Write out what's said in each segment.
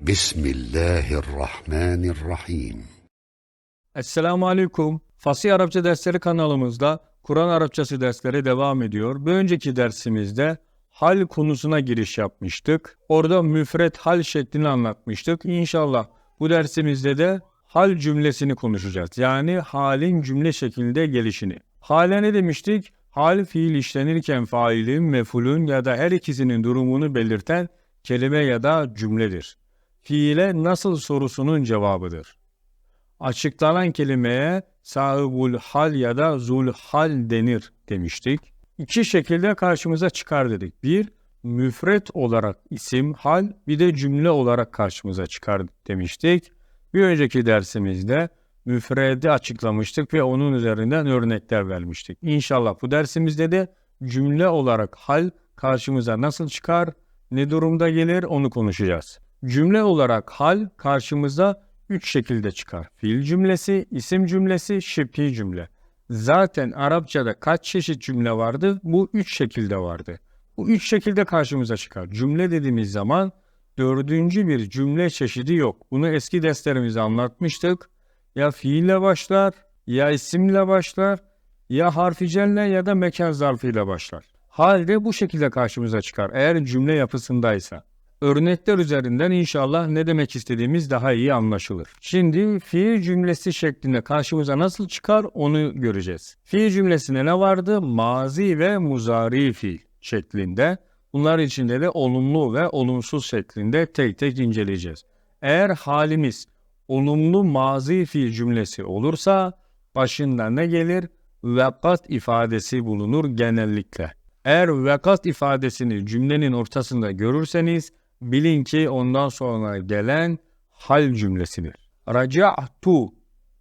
Bismillahirrahmanirrahim. Esselamu Aleyküm. Fasih Arapça dersleri kanalımızda Kur'an Arapçası dersleri devam ediyor. Bir önceki dersimizde hal konusuna giriş yapmıştık. Orada müfret hal şeklini anlatmıştık. İnşallah bu dersimizde de hal cümlesini konuşacağız. Yani halin cümle şeklinde gelişini. Hale ne demiştik? Hal fiil işlenirken failin, mefulün ya da her ikisinin durumunu belirten kelime ya da cümledir. Fiile nasıl sorusunun cevabıdır açıklanan kelimeye sahibul hal ya da zul hal denir demiştik. İki şekilde karşımıza çıkar dedik. Bir, müfret olarak isim hal, bir de cümle olarak karşımıza çıkar demiştik. Bir önceki dersimizde müfredi açıklamıştık ve onun üzerinden örnekler vermiştik. İnşallah bu dersimizde de cümle olarak hal karşımıza nasıl çıkar, ne durumda gelir onu konuşacağız. Cümle olarak hal karşımıza üç şekilde çıkar. Fiil cümlesi, isim cümlesi, şibhi cümle. Zaten Arapçada kaç çeşit cümle vardı? Bu üç şekilde vardı. Bu üç şekilde karşımıza çıkar. Cümle dediğimiz zaman dördüncü bir cümle çeşidi yok. Bunu eski derslerimizde anlatmıştık. Ya fiille başlar, ya isimle başlar, ya harficelle ya da mekan zarfıyla başlar. Halde bu şekilde karşımıza çıkar eğer cümle yapısındaysa. Örnekler üzerinden inşallah ne demek istediğimiz daha iyi anlaşılır. Şimdi fiil cümlesi şeklinde karşımıza nasıl çıkar onu göreceğiz. Fiil cümlesinde ne vardı? Mazi ve muzari fiil şeklinde. Bunlar içinde de olumlu ve olumsuz şeklinde tek tek inceleyeceğiz. Eğer halimiz olumlu mazi fiil cümlesi olursa başında ne gelir? Vekat ifadesi bulunur genellikle. Eğer vekat ifadesini cümlenin ortasında görürseniz bilin ki ondan sonra gelen hal cümlesidir. Raca'tu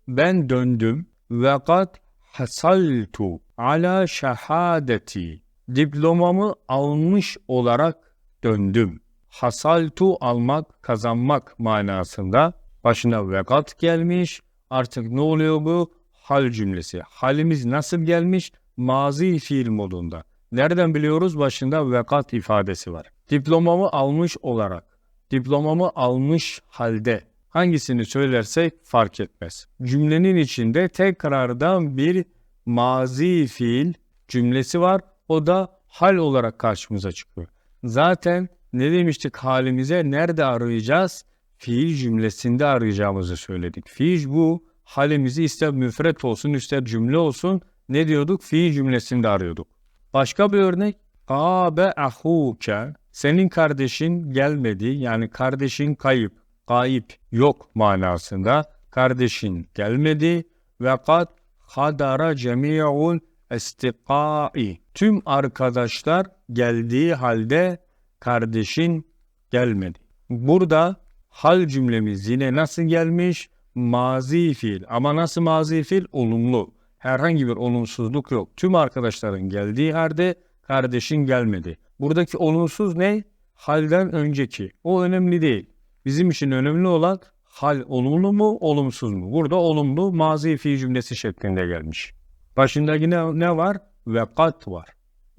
ben döndüm vekat hasaltu ala şehadeti diplomamı almış olarak döndüm. Hasaltu almak, kazanmak manasında başına vekat gelmiş. Artık ne oluyor bu? Hal cümlesi. Halimiz nasıl gelmiş? Mazi fiil modunda. Nereden biliyoruz? Başında vekat ifadesi var. Diplomamı almış olarak, diplomamı almış halde hangisini söylersek fark etmez. Cümlenin içinde tekrardan bir mazi fiil cümlesi var. O da hal olarak karşımıza çıkıyor. Zaten ne demiştik halimize nerede arayacağız? Fiil cümlesinde arayacağımızı söyledik. Fiil bu halimizi ister müfret olsun ister cümle olsun ne diyorduk? Fiil cümlesinde arıyorduk. Başka bir örnek. Kabe ahuke. Senin kardeşin gelmedi. Yani kardeşin kayıp. Kayıp yok manasında. Kardeşin gelmedi. Ve kad hadara cemi'ul estiqai. Tüm arkadaşlar geldiği halde kardeşin gelmedi. Burada hal cümlemiz yine nasıl gelmiş? Mazi fiil. Ama nasıl mazi fiil? Olumlu herhangi bir olumsuzluk yok. Tüm arkadaşların geldiği halde kardeşin gelmedi. Buradaki olumsuz ne? Halden önceki. O önemli değil. Bizim için önemli olan hal olumlu mu, olumsuz mu? Burada olumlu mazi fiil cümlesi şeklinde gelmiş. Başında yine ne var? Vekat var.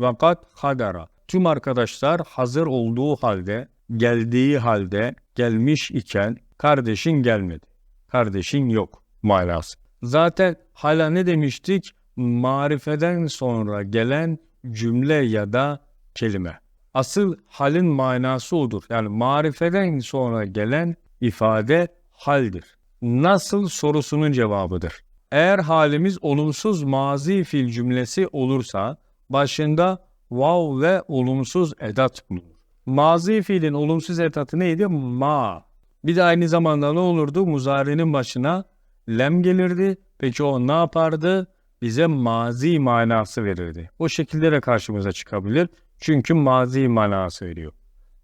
Vekat hadara. Tüm arkadaşlar hazır olduğu halde, geldiği halde, gelmiş iken kardeşin gelmedi. Kardeşin yok manası. Zaten hala ne demiştik? Marifeden sonra gelen cümle ya da kelime. Asıl halin manası odur. Yani marifeden sonra gelen ifade haldir. Nasıl sorusunun cevabıdır. Eğer halimiz olumsuz mazi fiil cümlesi olursa başında vav ve olumsuz edat bulunur. Mazi fiilin olumsuz edatı neydi? Ma. Bir de aynı zamanda ne olurdu? Muzari'nin başına lem gelirdi. Peki o ne yapardı? Bize mazi manası verirdi. O şekilde de karşımıza çıkabilir. Çünkü mazi manası veriyor.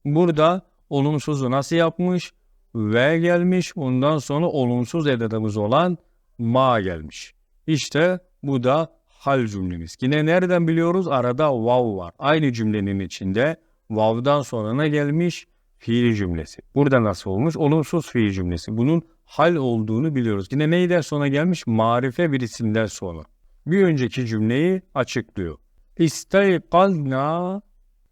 Burada olumsuzu nasıl yapmış? Ve gelmiş. Ondan sonra olumsuz edatımız olan ma gelmiş. İşte bu da hal cümlemiz. Yine nereden biliyoruz? Arada vav var. Aynı cümlenin içinde vav'dan sonra ne gelmiş? Fiil cümlesi. Burada nasıl olmuş? Olumsuz fiil cümlesi. Bunun hal olduğunu biliyoruz. Yine neyden sonra gelmiş? Marife bir isimden sonra. Bir önceki cümleyi açıklıyor. İstayqazna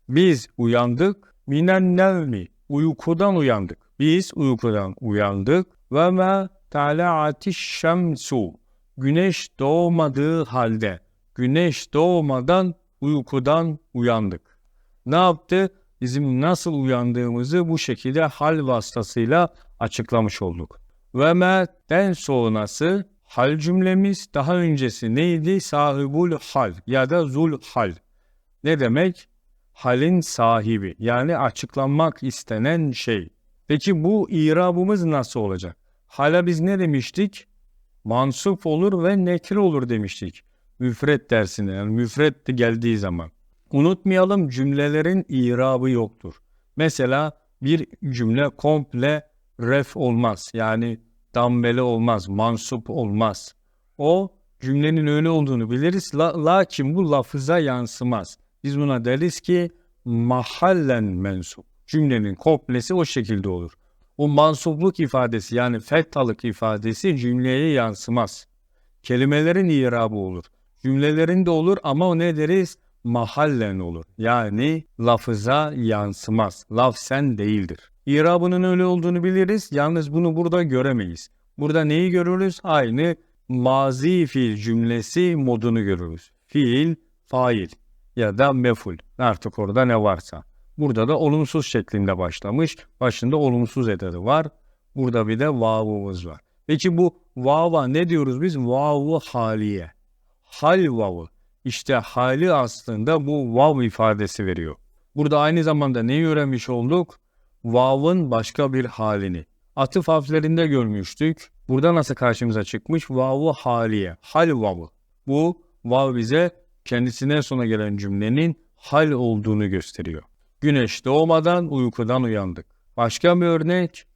biz uyandık minen nevmi uykudan uyandık. Biz uykudan uyandık ve me tala'atiş şemsu. Güneş doğmadığı halde, güneş doğmadan uykudan uyandık. Ne yaptı? Bizim nasıl uyandığımızı bu şekilde hal vasıtasıyla açıklamış olduk. Ve me'den sonrası hal cümlemiz daha öncesi neydi? Sahibul hal ya da zul hal. Ne demek? Halin sahibi yani açıklanmak istenen şey. Peki bu irabımız nasıl olacak? Hala biz ne demiştik? Mansup olur ve nekre olur demiştik. Müfret dersinde yani müfret de geldiği zaman. Unutmayalım cümlelerin irabı yoktur. Mesela bir cümle komple ref olmaz. Yani dambele olmaz, mansup olmaz. O cümlenin öyle olduğunu biliriz. La, lakin bu lafıza yansımaz. Biz buna deriz ki mahallen mensup. Cümlenin komplesi o şekilde olur. O mansupluk ifadesi yani fettalık ifadesi cümleye yansımaz. Kelimelerin irabı olur. Cümlelerin de olur ama o ne deriz? Mahallen olur. Yani lafıza yansımaz. Laf sen değildir. İrabının öyle olduğunu biliriz. Yalnız bunu burada göremeyiz. Burada neyi görürüz? Aynı mazi fiil cümlesi modunu görürüz. Fiil, fail ya da meful. Artık orada ne varsa. Burada da olumsuz şeklinde başlamış. Başında olumsuz edadı var. Burada bir de vavumuz var. Peki bu vava ne diyoruz biz? Vavu haliye. Hal vavı. İşte hali aslında bu vav ifadesi veriyor. Burada aynı zamanda neyi öğrenmiş olduk? Vav'ın başka bir halini. Atıf harflerinde görmüştük. Burada nasıl karşımıza çıkmış? Vavu haliye. Hal vavı. Bu vav bize kendisine sona gelen cümlenin hal olduğunu gösteriyor. Güneş doğmadan uykudan uyandık. Başka bir örnek.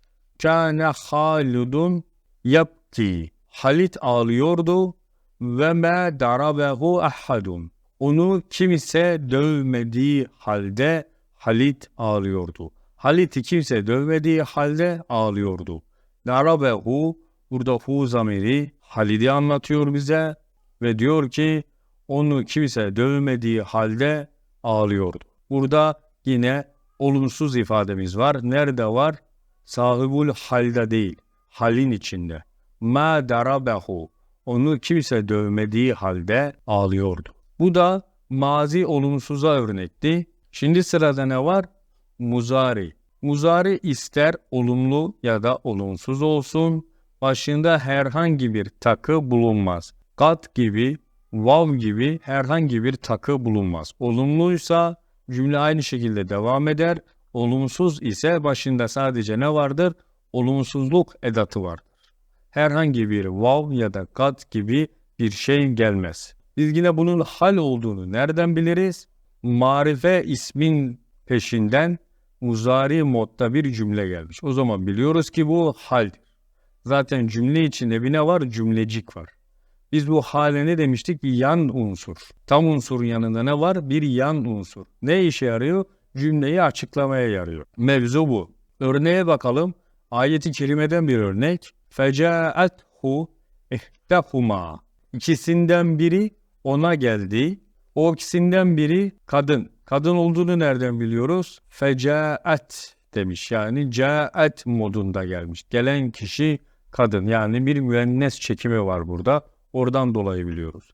Kâne haludun yapti. Halit ağlıyordu ve me darabehu ahadun. Onu kimse dövmediği halde Halit ağlıyordu. Halit'i kimse dövmediği halde ağlıyordu. Darabehu burada hu zamiri Halid'i anlatıyor bize ve diyor ki onu kimse dövmediği halde ağlıyordu. Burada yine olumsuz ifademiz var. Nerede var? Sahibul halde değil. Halin içinde. Ma darabehu. Onu kimse dövmediği halde ağlıyordu. Bu da mazi olumsuza örnekti. Şimdi sırada ne var? Muzari. Muzari ister olumlu ya da olumsuz olsun. Başında herhangi bir takı bulunmaz. Kat gibi, vav gibi herhangi bir takı bulunmaz. Olumluysa cümle aynı şekilde devam eder. Olumsuz ise başında sadece ne vardır? Olumsuzluk edatı vardır. Herhangi bir vav ya da kat gibi bir şey gelmez. Biz yine bunun hal olduğunu nereden biliriz? Marife ismin peşinden muzari modda bir cümle gelmiş. O zaman biliyoruz ki bu haldir. Zaten cümle içinde bir ne var? Cümlecik var. Biz bu hale ne demiştik? Bir yan unsur. Tam unsurun yanında ne var? Bir yan unsur. Ne işe yarıyor? Cümleyi açıklamaya yarıyor. Mevzu bu. Örneğe bakalım. Ayeti kerimeden bir örnek. Fecaethu ihtehuma. İkisinden biri ona geldi. O ikisinden biri kadın. Kadın olduğunu nereden biliyoruz? Fecaet demiş. Yani caet modunda gelmiş. Gelen kişi kadın. Yani bir müennes çekimi var burada. Oradan dolayı biliyoruz.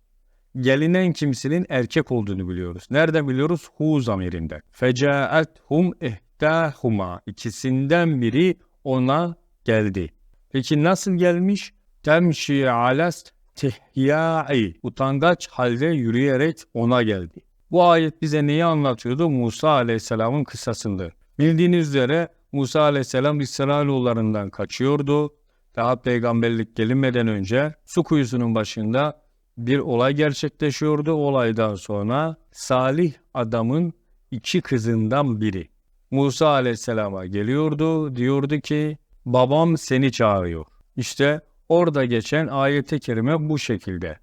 Gelinen kimsenin erkek olduğunu biliyoruz. Nereden biliyoruz? Hu zamirinden. Fecaet hum ihtahuma. İkisinden biri ona geldi. Peki nasıl gelmiş? Temşi alas tihyai. Utangaç halde yürüyerek ona geldi. Bu ayet bize neyi anlatıyordu? Musa Aleyhisselam'ın kıssasında. Bildiğiniz üzere Musa Aleyhisselam İsrailoğullarından kaçıyordu. Daha peygamberlik gelinmeden önce su kuyusunun başında bir olay gerçekleşiyordu. Olaydan sonra Salih adamın iki kızından biri Musa Aleyhisselam'a geliyordu. Diyordu ki babam seni çağırıyor. İşte orada geçen ayete kerime bu şekilde.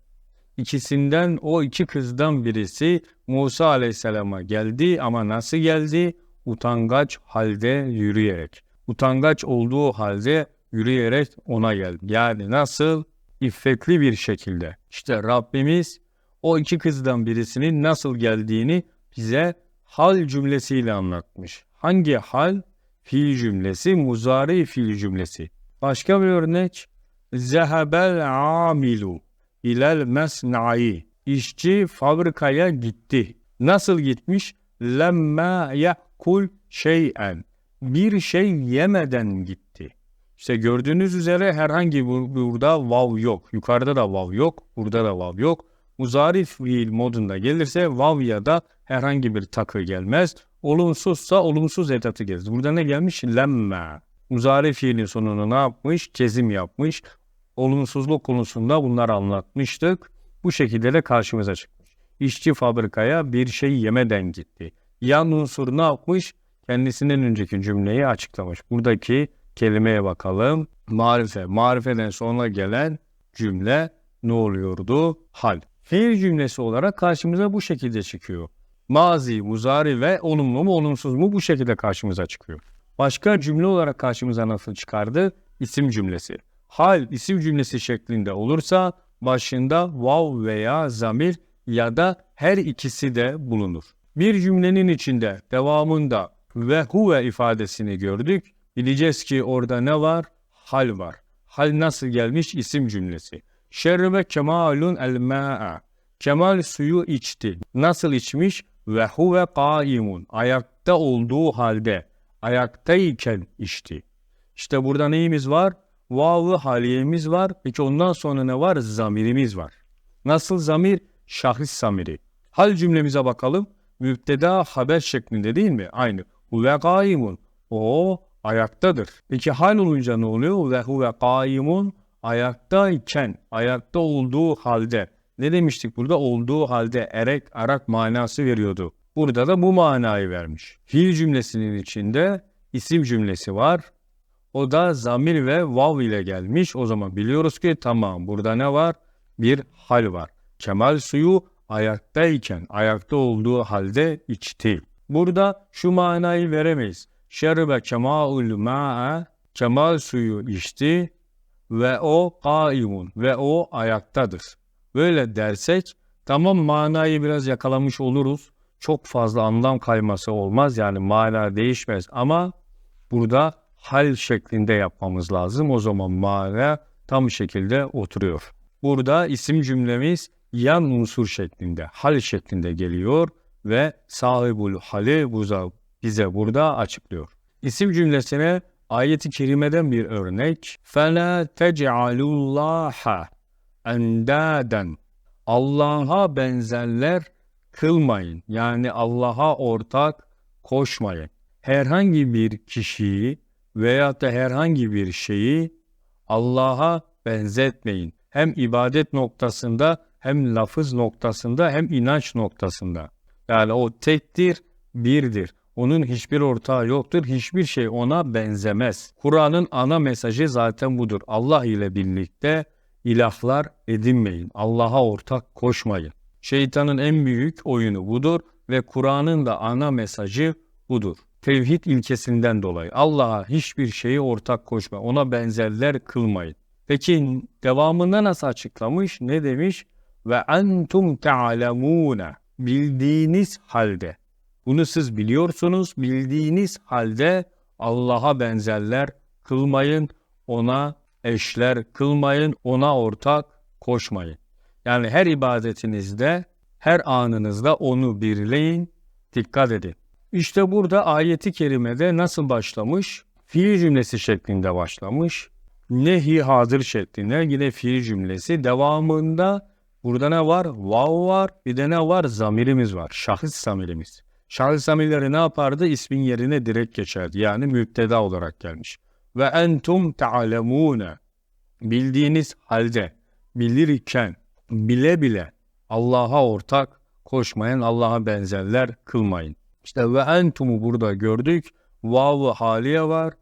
İkisinden o iki kızdan birisi Musa Aleyhisselam'a geldi ama nasıl geldi? Utangaç halde yürüyerek. Utangaç olduğu halde yürüyerek ona geldi. Yani nasıl? İffetli bir şekilde. İşte Rabbimiz o iki kızdan birisinin nasıl geldiğini bize hal cümlesiyle anlatmış. Hangi hal? fiil cümlesi, muzari fiil cümlesi. Başka bir örnek. Zehebel amilu ilel mesnai. İşçi fabrikaya gitti. Nasıl gitmiş? Lemme yakul şeyen. Bir şey yemeden gitti. İşte gördüğünüz üzere herhangi burada vav yok. Yukarıda da vav yok. Burada da vav yok. Muzari fiil modunda gelirse vav ya da herhangi bir takı gelmez. Olumsuzsa olumsuz edatı gelir. Burada ne gelmiş? Lemme. Muzari fiilin sonunu ne yapmış? Çizim yapmış. Olumsuzluk konusunda bunları anlatmıştık. Bu şekilde de karşımıza çıkmış. İşçi fabrikaya bir şey yemeden gitti. Yan unsur ne yapmış? Kendisinden önceki cümleyi açıklamış. Buradaki kelimeye bakalım. Marife. Marifeden sonra gelen cümle ne oluyordu? Hal. Fiil cümlesi olarak karşımıza bu şekilde çıkıyor. Mazi, muzari ve olumlu mu olumsuz mu bu şekilde karşımıza çıkıyor. Başka cümle olarak karşımıza nasıl çıkardı? İsim cümlesi. Hal isim cümlesi şeklinde olursa başında vav veya zamir ya da her ikisi de bulunur. Bir cümlenin içinde devamında ve huve ifadesini gördük. Bileceğiz ki orada ne var? Hal var. Hal nasıl gelmiş? İsim cümlesi. Şerbe kemalun el ma'a. Kemal suyu içti. Nasıl içmiş? Ve huve kaimun. Ayakta olduğu halde. Ayaktayken içti. İşte burada neyimiz var? Vav'ı haliyemiz var. Peki ondan sonra ne var? Zamirimiz var. Nasıl zamir? Şahıs zamiri. Hal cümlemize bakalım. Mübteda haber şeklinde değil mi? Aynı. Huve kaimun. O ayaktadır. Peki hal olunca ne oluyor? Ve huve kaimun ayaktayken, ayakta olduğu halde. Ne demiştik burada? Olduğu halde erek, arak manası veriyordu. Burada da bu manayı vermiş. Fiil cümlesinin içinde isim cümlesi var. O da zamir ve vav ile gelmiş. O zaman biliyoruz ki tamam burada ne var? Bir hal var. Kemal suyu ayaktayken, ayakta olduğu halde içti. Burada şu manayı veremeyiz. Şerbe kemaul ma'a kemal suyu içti ve o kaimun ve o ayaktadır. Böyle dersek tamam manayı biraz yakalamış oluruz. Çok fazla anlam kayması olmaz yani mana değişmez ama burada hal şeklinde yapmamız lazım. O zaman mana tam şekilde oturuyor. Burada isim cümlemiz yan unsur şeklinde, hal şeklinde geliyor ve sahibul hali bize burada açıklıyor. İsim cümlesine ayeti kerimeden bir örnek. فَلَا تَجْعَلُوا اللّٰهَ اَنْدَادًا Allah'a benzerler kılmayın. Yani Allah'a ortak koşmayın. Herhangi bir kişiyi veya da herhangi bir şeyi Allah'a benzetmeyin. Hem ibadet noktasında hem lafız noktasında hem inanç noktasında. Yani o tektir, birdir. Onun hiçbir ortağı yoktur. Hiçbir şey ona benzemez. Kur'an'ın ana mesajı zaten budur. Allah ile birlikte ilahlar edinmeyin. Allah'a ortak koşmayın. Şeytanın en büyük oyunu budur ve Kur'an'ın da ana mesajı budur. Tevhid ilkesinden dolayı Allah'a hiçbir şeyi ortak koşma, ona benzerler kılmayın. Peki devamında nasıl açıklamış? Ne demiş? Ve entum ta'lemune bildiğiniz halde. Bunu siz biliyorsunuz. Bildiğiniz halde Allah'a benzerler kılmayın, ona eşler kılmayın, ona ortak koşmayın. Yani her ibadetinizde, her anınızda onu birleyin, dikkat edin. İşte burada ayeti kerimede nasıl başlamış? Fiil cümlesi şeklinde başlamış. Nehi hazır şeklinde yine fiil cümlesi. Devamında burada ne var? Vav var. Bir de ne var? Zamirimiz var. Şahıs zamirimiz. Şahıs zamirleri ne yapardı? İsmin yerine direkt geçerdi. Yani müpteda olarak gelmiş. Ve entum ta'lemune. Bildiğiniz halde, bilirken, bile bile Allah'a ortak koşmayın, Allah'a benzerler kılmayın. İşte ve entumu burada gördük. Vav haliye var.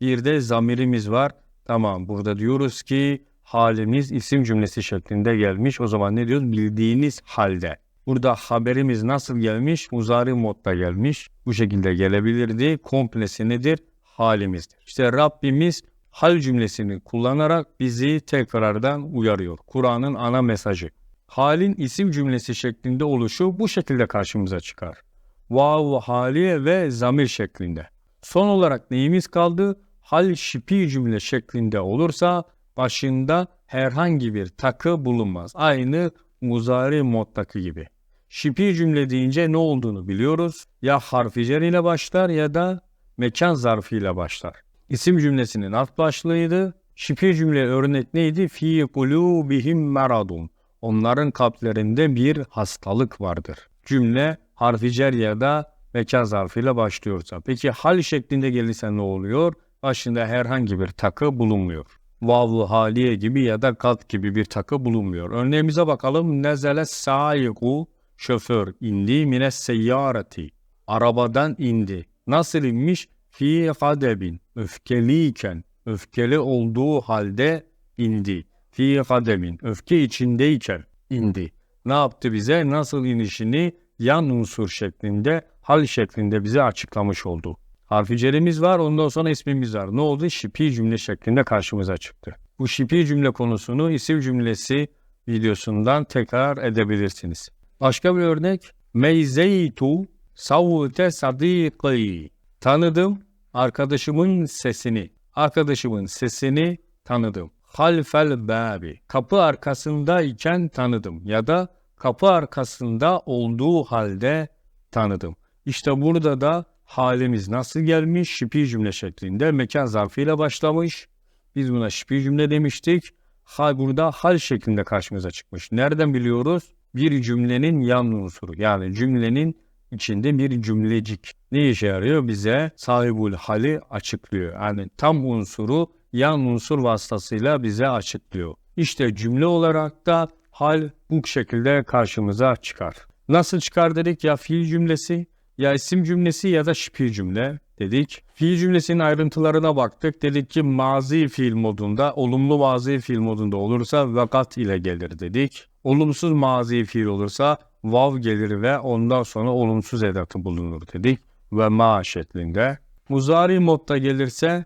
Bir de zamirimiz var. Tamam burada diyoruz ki halimiz isim cümlesi şeklinde gelmiş. O zaman ne diyoruz? Bildiğiniz halde. Burada haberimiz nasıl gelmiş? Muzari modda gelmiş. Bu şekilde gelebilirdi. Komplesi nedir? Halimizdir. İşte Rabbimiz hal cümlesini kullanarak bizi tekrardan uyarıyor. Kur'an'ın ana mesajı. Halin isim cümlesi şeklinde oluşu bu şekilde karşımıza çıkar. Vav haliye ve zamir şeklinde. Son olarak neyimiz kaldı? Hal şipi cümle şeklinde olursa başında herhangi bir takı bulunmaz. Aynı muzari moddaki gibi. Şipi cümle deyince ne olduğunu biliyoruz. Ya harfi cer ile başlar ya da mekan zarfıyla başlar. İsim cümlesinin alt başlığıydı. Şipi cümle örnek neydi? Fi kulubihim meradun. Onların kalplerinde bir hastalık vardır. Cümle harfi cer ya da mekan zarfıyla başlıyorsa. Peki hal şeklinde gelirse ne oluyor? Başında herhangi bir takı bulunmuyor. Vavlu haliye gibi ya da kat gibi bir takı bulunmuyor. Örneğimize bakalım. Nezele sayiku şoför indi mine seyyareti. Arabadan indi. Nasıl inmiş? Fi kadebin. Öfkeliyken, öfkeli olduğu halde indi. Fi kademin. Öfke içindeyken indi. Ne yaptı bize? Nasıl inişini yan unsur şeklinde, hal şeklinde bize açıklamış oldu. Harfi cerimiz var, ondan sonra ismimiz var. Ne oldu? Şipi cümle şeklinde karşımıza çıktı. Bu şipi cümle konusunu isim cümlesi videosundan tekrar edebilirsiniz. Başka bir örnek. Meyzeytu savute sadiqi. Tanıdım arkadaşımın sesini. Arkadaşımın sesini tanıdım. Halfel babi. Kapı arkasındayken tanıdım ya da kapı arkasında olduğu halde tanıdım. İşte burada da halimiz nasıl gelmiş? Şipi cümle şeklinde mekan zarfıyla başlamış. Biz buna şipi cümle demiştik. Hal burada hal şeklinde karşımıza çıkmış. Nereden biliyoruz? Bir cümlenin yan unsuru. Yani cümlenin içinde bir cümlecik. Ne işe yarıyor? Bize sahibul hali açıklıyor. Yani tam unsuru yan unsur vasıtasıyla bize açıklıyor. İşte cümle olarak da hal bu şekilde karşımıza çıkar. Nasıl çıkar dedik ya fiil cümlesi ya isim cümlesi ya da şipi cümle dedik. Fiil cümlesinin ayrıntılarına baktık. Dedik ki mazi fiil modunda, olumlu mazi fiil modunda olursa vakat ile gelir dedik. Olumsuz mazi fiil olursa vav gelir ve ondan sonra olumsuz edatı bulunur dedik. Ve ma şeklinde. Muzari modda gelirse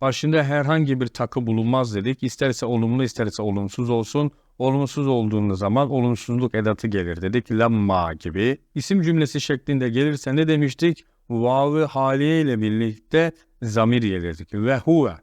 başında herhangi bir takı bulunmaz dedik. İsterse olumlu isterse olumsuz olsun. Olumsuz olduğunuz zaman olumsuzluk edatı gelir dedik. Lamma gibi. İsim cümlesi şeklinde gelirse ne demiştik? Vav'ı haliye ile birlikte zamir gelirdik. Ve huve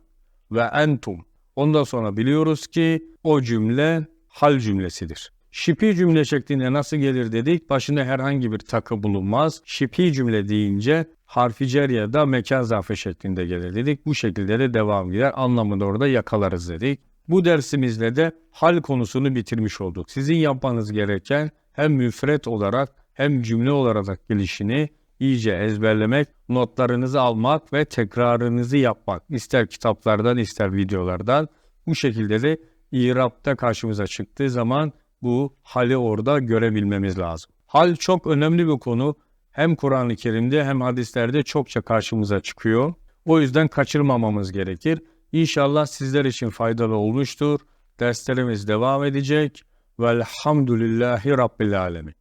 ve entum. Ondan sonra biliyoruz ki o cümle hal cümlesidir. Şipi cümle şeklinde nasıl gelir dedik? Başında herhangi bir takı bulunmaz. Şipi cümle deyince harfi cer ya da mekan zarfı şeklinde gelir dedik. Bu şekilde de devam gider. Anlamını orada yakalarız dedik. Bu dersimizle de hal konusunu bitirmiş olduk. Sizin yapmanız gereken hem müfret olarak hem cümle olarak gelişini iyice ezberlemek, notlarınızı almak ve tekrarınızı yapmak. İster kitaplardan ister videolardan. Bu şekilde de İrab'da karşımıza çıktığı zaman bu hali orada görebilmemiz lazım. Hal çok önemli bir konu. Hem Kur'an-ı Kerim'de hem hadislerde çokça karşımıza çıkıyor. O yüzden kaçırmamamız gerekir. İnşallah sizler için faydalı olmuştur. Derslerimiz devam edecek. Velhamdülillahi Rabbil Alemin.